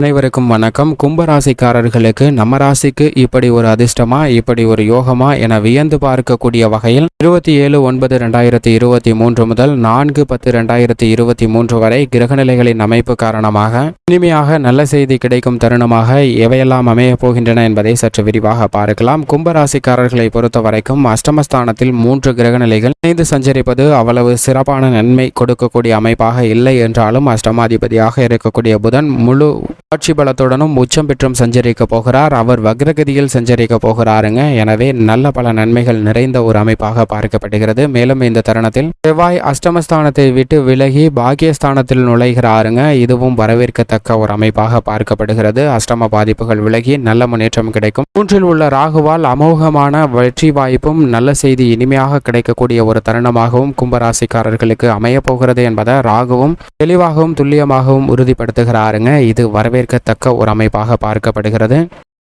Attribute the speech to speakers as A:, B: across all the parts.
A: அனைவருக்கும் வணக்கம். கும்பராசிக்காரர்களுக்கு நம்ம ராசிக்கு இப்படி ஒரு அதிர்ஷ்டமா இப்படி ஒரு யோகமா என வியந்து பார்க்கக்கூடிய வகையில் இருபத்தி ஏழு ஒன்பது ரெண்டாயிரத்தி இருபத்தி மூன்று முதல் நான்கு பத்து ரெண்டாயிரத்தி இருபத்தி மூன்று வரை கிரகநிலைகளின் அமைப்பு காரணமாக இனிமையாக நல்ல செய்தி கிடைக்கும் தருணமாக எவையெல்லாம் அமையப் போகின்றன என்பதை சற்று விரிவாக பார்க்கலாம். கும்பராசிக்காரர்களை பொறுத்த வரைக்கும் அஷ்டமஸ்தானத்தில் மூன்று கிரகநிலைகள் இணைந்து சஞ்சரிப்பது அவ்வளவு சிறப்பான நன்மை கொடுக்கக்கூடிய அமைப்பாக இல்லை என்றாலும் அஷ்டமாதிபதியாக இருக்கக்கூடிய புதன் முழு ஆட்சி பலத்துடனும் உச்சம் பெற்றும் சஞ்சரிக்க போகிறார். அவர் வக்ரகதியில் சஞ்சரிக்க போகிறாருங்க. எனவே நல்ல பல நன்மைகள் நிறைந்த ஒரு அமைப்பாக பார்க்கப்படுகிறது. மேலும் இந்த தருணத்தில் செவ்வாய் அஷ்டமஸ்தானத்தை விட்டு விலகி பாக்கியஸ்தானத்தில் நுழைகிறாருங்க. இதுவும் வரவேற்கத்தக்க ஒரு அமைப்பாக பார்க்கப்படுகிறது. அஷ்டம பாதிப்புகள் விலகி நல்ல முன்னேற்றம் கிடைக்கும். மூன்றில் உள்ள ராகுவால் அமோகமான வெற்றி வாய்ப்பும் நல்ல செய்தி இனிமையாக கிடைக்கக்கூடிய ஒரு தருணமாகவும் கும்பராசிக்காரர்களுக்கு அமையப் போகிறது என்பதை ராகுவும் தெளிவாகவும் துல்லியமாகவும் உறுதிப்படுத்துகிறாருங்க. இது வரவேற்க வரவேற்கத்தக்க ஒரு அமைப்பாக பார்க்கப்படுகிறது.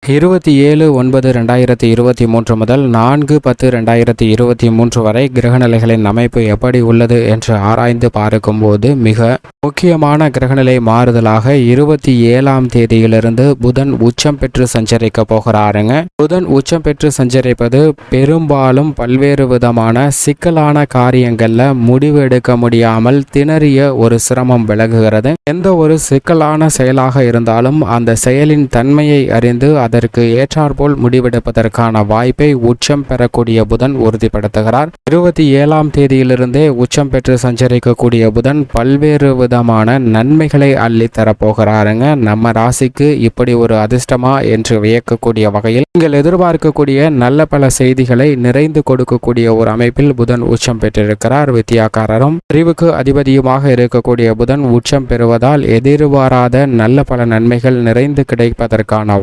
A: இருபத்தி ஏழு ஒன்பது ரெண்டாயிரத்தி இருபத்தி மூன்று முதல் நான்கு பத்து ரெண்டாயிரத்தி இருபத்தி மூன்று வரை கிரகநிலைகளின் அமைப்பு எப்படி உள்ளது என்று ஆராய்ந்து பார்க்கும்போது மிக முக்கியமான கிரகநிலை மாறுதலாக இருபத்தி ஏழாம் தேதியிலிருந்து புதன் உச்சம் பெற்று சஞ்சரிக்க போகிறாருங்க. புதன் உச்சம் பெற்று சஞ்சரிப்பது பெரும்பாலும் பல்வேறு விதமான சிக்கலான காரியங்களில் முடிவு எடுக்க முடியாமல் திணறிய ஒரு சிரமம் விலகுகிறது. எந்த ஒரு சிக்கலான செயலாக இருந்தாலும் அந்த செயலின் தன்மையை அறிந்து அதற்கு ஏற்றாற்போல் முடிவெடுப்பதற்கான வாய்ப்பை உச்சம் பெறக்கூடிய புதன் உறுதிப்படுத்துகிறார். இருபத்தி ஏழாம் தேதியிலிருந்தே உச்சம் பெற்று சஞ்சரிக்கக்கூடிய புதன் பல்வேறு விதமான நன்மைகளை அள்ளி தரப்போகிறாருங்க நம்ம ராசிக்கு இப்படி ஒரு அதிர்ஷ்டமா என்று வியக்கக்கூடிய வகையில் நீங்கள் எதிர்பார்க்கக்கூடிய நல்ல பல செய்திகளை நிறைந்து கொடுக்கக்கூடிய ஒரு அமைப்பில் புதன் உச்சம் பெற்றிருக்கிறார். வித்தியாக்காரரும் அறிவுக்கு அதிபதியுமாக இருக்கக்கூடிய புதன் உச்சம் பெறுவதால் எதிர்பாராத நல்ல பல நன்மைகள் நிறைந்து கிடைப்பதற்கான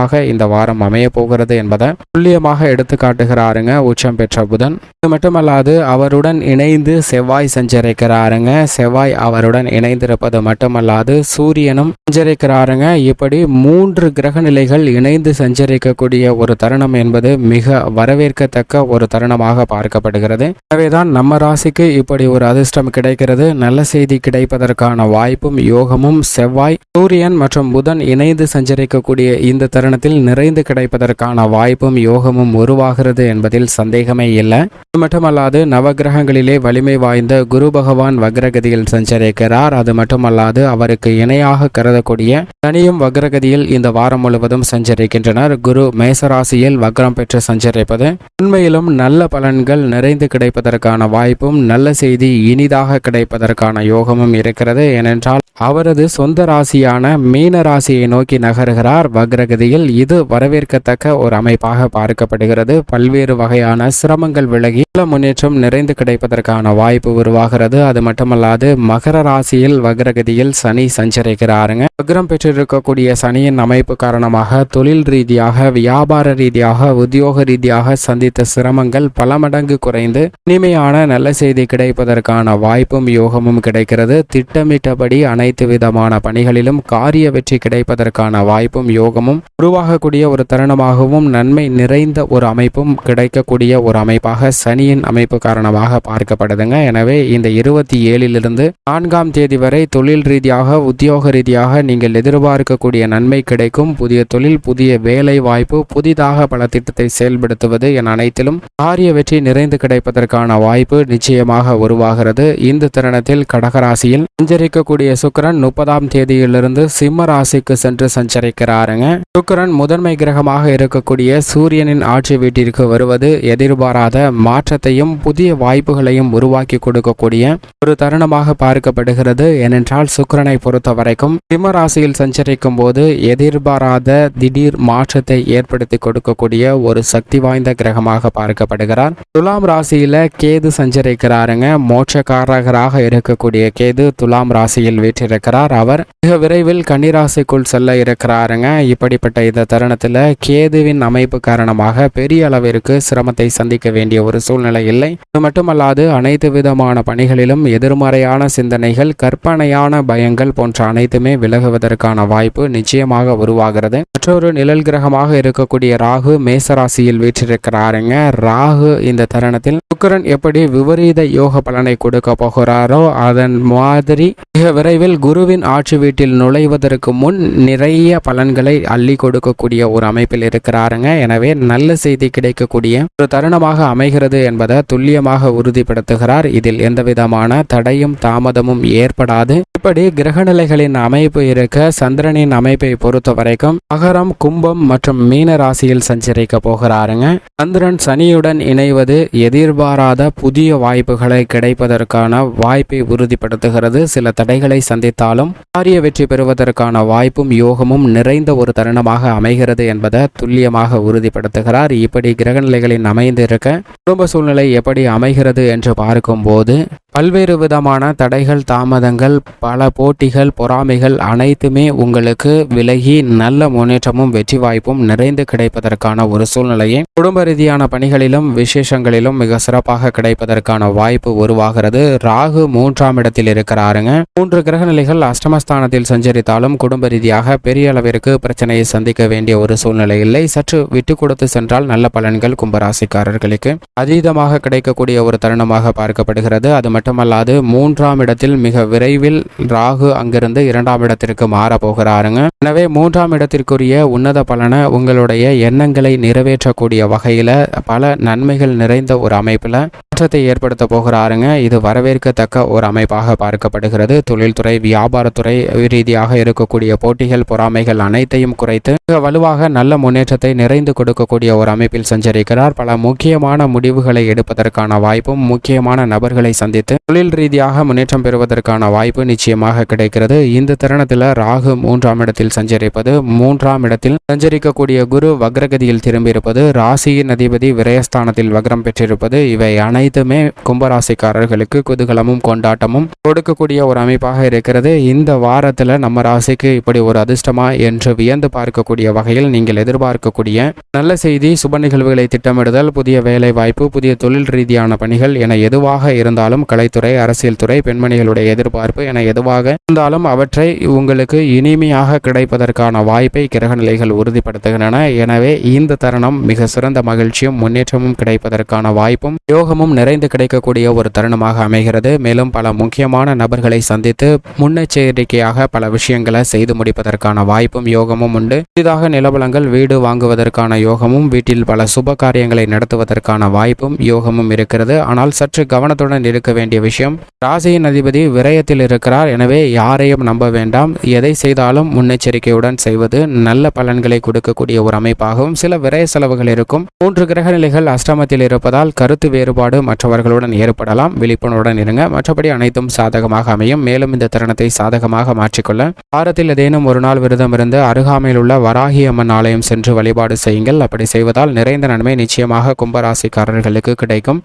A: வாரமாக இந்த வாரம் அமைய போகிறது என்பதை துல்லியமாக எடுத்து காட்டுகிறாருங்க உச்சம் பெற்ற புதன். இது மட்டுமல்லாது அவருடன் இணைந்து செவ்வாய் சஞ்சரிக்கிறாருங்க. செவ்வாய் அவருடன் இணைந்திருப்பது மட்டுமல்லாது சூரியனும் சஞ்சரிக்கிறாருங்க. இப்படி மூன்று கிரக நிலைகள் இணைந்து சஞ்சரிக்கக்கூடிய ஒரு தருணம் என்பது மிக வரவேற்கத்தக்க ஒரு தருணமாக பார்க்கப்படுகிறது. எனவேதான் நம்ம ராசிக்கு இப்படி ஒரு அதிர்ஷ்டம் கிடைக்கிறது. நல்ல செய்தி கிடைப்பதற்கான வாய்ப்பும் யோகமும் செவ்வாய் சூரியன் மற்றும் புதன் இணைந்து சஞ்சரிக்கக்கூடிய இந்த தருணத்தில் நிறைந்து கிடைப்பதற்கான வாய்ப்பும் யோகமும் உருவாகிறது என்பதில் சந்தேகமே இல்லை. அது மட்டுமல்லாது நவகிரகங்களிலே வலிமை வாய்ந்த குரு பகவான் வக்ரகதியில் சஞ்சரிக்கிறார். அது மட்டுமல்லாது அவருக்கு இணையாக கருதக்கூடிய தனியும் வக்ரகதியில் இந்த வாரம் முழுவதும் சஞ்சரிக்கின்றனர். குரு மேசராசியில் வக்ரம் பெற்று சஞ்சரிப்பது உண்மையிலும் நல்ல பலன்கள் நிறைந்து கிடைப்பதற்கான வாய்ப்பும் நல்ல செய்தி இனிதாக கிடைப்பதற்கான யோகமும் இருக்கிறது. ஏனென்றால் அவரது சொந்த ராசியான மீன ராசியை நோக்கி நகருகிறார் வக்ரகதியில். இது வரவேற்கத்தக்க ஒரு அமைப்பாக பார்க்கப்படுகிறது. பல்வேறு வகையான சிரமங்கள் விலகி நல்ல முன்னேற்றம் நிறைந்து கிடைப்பதற்கான வாய்ப்பு உருவாகிறது. அது மட்டுமல்லாது மகர ராசியில் வக்ரகதியில் சனி சஞ்சரிக்கிறாருங்க. வக்ரம் பெற்றிருக்கக்கூடிய சனியின் அமைப்பு காரணமாக தொழில் ரீதியாக வியாபார ரீதியாக உத்தியோக ரீதியாக சந்தித்த சிரமங்கள் பல மடங்கு குறைந்து இனிமையான நல்ல செய்தி கிடைப்பதற்கான வாய்ப்பும் யோகமும் கிடைக்கிறது. திட்டமிட்டபடி அனைத்து விதமான பணிகளிலும் காரிய வெற்றி கிடைப்பதற்கான வாய்ப்பும் யோகமும் உருவாகக்கூடிய ஒரு தருணமாகவும் நன்மை நிறைந்த ஒரு அமைப்பும் கிடைக்கக்கூடிய ஒரு அமைப்பாக சனியின் அமைப்பு காரணமாக பார்க்கப்படுதுங்க. எனவே இந்த இருபத்தி ஏழிலிருந்து நான்காம் தேதி வரை தொழில் ரீதியாக உத்தியோக ரீதியாக நீங்கள் எதிர்பார்க்கக்கூடிய நன்மை கிடைக்கும். புதிய தொழில் புதிய வேலை வாய்ப்பு புதிதாக பல திட்டத்தை செயல்படுத்துவது என அனைத்திலும் காரிய வெற்றி நிறைந்து கிடைப்பதற்கான வாய்ப்பு நிச்சயமாக உருவாகிறது. இந்த தருணத்தில் கடகராசியில் சஞ்சரிக்கக்கூடிய சுக்கரன் முப்பதாம் தேதியிலிருந்து சிம்ம ராசிக்கு சென்று சஞ்சரிக்கிறாருங்க. சுக்கிரன் முதன்மை கிரகமாக இருக்கக்கூடிய சூரியனின் ஆட்சி வீட்டிற்கு வருவது எதிர்பாராத மாற்றத்தையும் புதிய வாய்ப்புகளையும் உருவாக்கி கொடுக்கக்கூடிய ஒரு தருணமாக பார்க்கப்படுகிறது. ஏனென்றால் சுக்கிரனை பொறுத்த வரைக்கும் சிம்மராசியில் சஞ்சரிக்கும் போது எதிர்பாராத திடீர் மாற்றத்தை ஏற்படுத்தி கொடுக்கக்கூடிய ஒரு சக்தி வாய்ந்த கிரகமாக பார்க்கப்படுகிறார். துலாம் ராசியில கேது சஞ்சரிக்கிறாருங்க. மோட்சக்காரகராக இருக்கக்கூடிய கேது துலாம் ராசியில் வீற்றிருக்கிறார். அவர் மிக விரைவில் கன்னிராசிக்குள் செல்ல இருக்கிறாருங்க. இப்படிப்பட்ட செய்த தருணத்தில் கேதுவின் அமைப்பு காரணமாக பெரிய அளவிற்கு சிரமத்தை சந்திக்க வேண்டிய ஒரு சூழ்நிலை இல்லை. அது மட்டுமல்லாது அனைத்து விதமான பணிகளிலும் எதிர்மறையான சிந்தனைகள் கற்பனையான பயங்கள் போன்ற அனைத்துமே விலகுவதற்கான வாய்ப்பு நிச்சயமாக உருவாகிறது. மற்றொரு நிழல் கிரகமாக இருக்கக்கூடிய ராகு மேசராசியில் வீற்றிருக்கிறாருங்க. ராகு இந்த தருணத்தில் சுக்கரன் எப்படி விபரீத யோக பலனை கொடுக்க போகிறாரோ அதன் மாதிரி மிக விரைவில் குருவின் ஆட்சி வீட்டில் நுழைவதற்கு முன் நிறைய பலன்களை அள்ளி கொடுக்கக்கூடிய ஒரு அமைப்பில் இருக்கிறாருங்க. எனவே நல்ல செய்தி கிடைக்கக்கூடிய ஒரு தருணமாக அமைகிறது என்பதை துல்லியமாக உறுதிப்படுத்துகிறார். இதில் எந்தவிதமான தடையும் தாமதமும் ஏற்படாது. இப்படி கிரகநிலைகளின் அமைப்பு இருக்க சந்திரனின் அமைப்பை பொறுத்த வரைக்கும் மகரம் கும்பம் மற்றும் மீன ராசியில் சஞ்சரிக்க போகிறாருங்க. சந்திரன் சனியுடன் இணைவது எதிர்பாராத புதிய வாய்ப்புகளை கிடைப்பதற்கான வாய்ப்பை உறுதிப்படுத்துகிறது. சில தடைகளை சந்தித்தாலும் காரிய வெற்றி பெறுவதற்கான வாய்ப்பும் யோகமும் நிறைந்த ஒரு தருணமாக அமைகிறது என்பதை துல்லியமாக உறுதிப்படுத்துகிறார். இப்படி கிரகநிலைகளின் அமைந்திருக்க குடும்ப சூழ்நிலை எப்படி அமைகிறது என்று பார்க்கும்போது பல்வேறு விதமான தடைகள் தாமதங்கள் பல போட்டிகள் பொறாமைகள் அனைத்துமே உங்களுக்கு விலகி நல்ல முன்னேற்றமும் வெற்றி வாய்ப்பும் நிறைந்து கிடைப்பதற்கான ஒரு சூழ்நிலையை. குடும்ப ரீதியான பணிகளிலும் விசேஷங்களிலும் மிக சிறப்பாக கிடைப்பதற்கான வாய்ப்பு உருவாகிறது. ராகு மூன்றாம் இடத்தில் இருக்கிறாருங்க. மூன்று கிரகநிலைகள் அஷ்டமஸ்தானத்தில் சஞ்சரித்தாலும் குடும்ப ரீதியாக பெரிய அளவிற்கு பிரச்சனையை சந்திக்க வேண்டிய ஒரு சூழ்நிலை இல்லை. சற்று விட்டு கொடுத்து சென்றால் நல்ல பலன்கள் கும்பராசிக்காரர்களுக்கு. அதீதமாக கிடைக்கக்கூடிய ஒரு தருணமாக பார்க்கப்படுகிறது. அது மட்டுமல்லாது மூன்றாம் இடத்தில் மிக விரைவில் ராகு அங்கிருந்து இரண்டாம் இடத்திற்கு மாற போகிறாருங்க எனவே மூன்றாம் இடத்திற்குரிய உன்னத பலனை உங்களுடைய எண்ணங்களை நிறைவேற்றக்கூடிய வகையில் பல நன்மைகள் நிறைந்த ஒரு அமைப்பில் மாற்றத்தை ஏற்படுத்த போகிறாருங்க இது வரவேற்கத்தக்க ஒரு அமைப்பாக பார்க்கப்படுகிறது. தொழில்துறை வியாபாரத்துறை ரீதியாக இருக்கக்கூடிய போட்டிகள் பொறாமைகள் அனைத்தையும் குறைத்து மிக வலுவாக நல்ல முன்னேற்றத்தை நிறைந்து கொடுக்கக்கூடிய ஒரு அமைப்பில் சஞ்சரிக்கிறார். பல முக்கியமான முடிவுகளை எடுப்பதற்கான வாய்ப்பும் முக்கியமான நபர்களை சந்தித்து தொழில் ரீதியாக முன்னேற்றம் பெறுவதற்கான வாய்ப்பு நிச்சயமாக கிடைக்கிறது. இந்த தருணத்தில் ராகு மூன்றாம் இடத்தில் சஞ்சரிப்பது மூன்றாம் இடத்தில் சஞ்சரிக்கக்கூடிய குரு வக்ரகதியில் திரும்பியிருப்பது ராசியின் அதிபதி விரயஸ்தானத்தில் வக்ரம் பெற்றிருப்பது இவை அனைத்துமே கும்பராசிக்காரர்களுக்கு குதூகலமும் கொண்டாட்டமும் கொடுக்கக்கூடிய ஒரு அமைப்பாக இருக்கிறது. இந்த வாரத்தில் நம்ம ராசிக்கு இப்படி ஒரு அதிர்ஷ்டமா என்று வியந்து பார்க்கக்கூடிய வகையில் நீங்கள் எதிர்பார்க்கக்கூடிய நல்ல செய்தி சுப நிகழ்வுகளை திட்டமிடுதல் புதிய வேலை வாய்ப்பு புதிய தொழில் ரீதியான பணிகள் என எதுவாக இருந்தாலும் கலைத்துறை அரசியல் துறை பெண்மணிகளுடைய எதிர்பார்ப்பு என எதுவாக இருந்தாலும் அவற்றை உங்களுக்கு இனிமையாக கிடைப்பதற்கான வாய்ப்பை கிரகநிலைகள் உறுதிப்படுத்துகின்றன. எனவே இந்த தருணம் மிக சிறந்த மகிழ்ச்சியும் முன்னேற்றமும் கிடைப்பதற்கான வாய்ப்பும் யோகமும் நிறைந்து கிடைக்கக்கூடிய ஒரு தருணமாக அமைகிறது. மேலும் பல முக்கியமான நபர்களை சந்தித்து முன்னெச்சரிக்கையாக பல விஷயங்களை செய்து முடிப்பதற்கான வாய்ப்பும் யோகமும் உண்டு. புதிதாக நிலவலங்கள் வீடு வாங்குவதற்கான யோகமும் வீட்டில் பல சுப காரியங்களை நடத்துவதற்கான வாய்ப்பும் யோகமும் இருக்கிறது. ஆனால் சற்று கவனத்துடன் இருக்க வேண்டிய விஷயம் ராசியின் அதிபதி விரயத்தில் இருக்கிறார். எனவே யாரையும் நம்ப வேண்டாம். எதை செய்தாலும் முன்னெச்சரிக்கையுடன் செய்வது நல்ல பலன்களை கொடுக்கக்கூடிய ஒரு அமைப்பாகவும் சில விரய செலவுகள் இருக்கும். மூன்று கிரக நிலைகள் அஷ்டமத்தில் இருப்பதால் கருத்து வேறுபாடு மற்றவர்களுடன் ஏற்படலாம். விழிப்புணர்வுடன் இருங்க. மற்றபடி அனைத்தும் சாதகமாக அமையும். மேலும் இந்த தருணத்தை சாதகமாக மாற்றிக்கொள்ள வாரத்தில் ஏதேனும் ஒரு நாள் விரதம் இருந்து அருகாமையில் உள்ள வராகி அம்மன் ஆலயம் சென்று வழிபாடு செய்யுங்கள். அப்படி செய்வதால் நிறைந்த நன்மை நிச்சயமாக கும்பராசிக்காரர்களுக்கு கிடைக்கும்.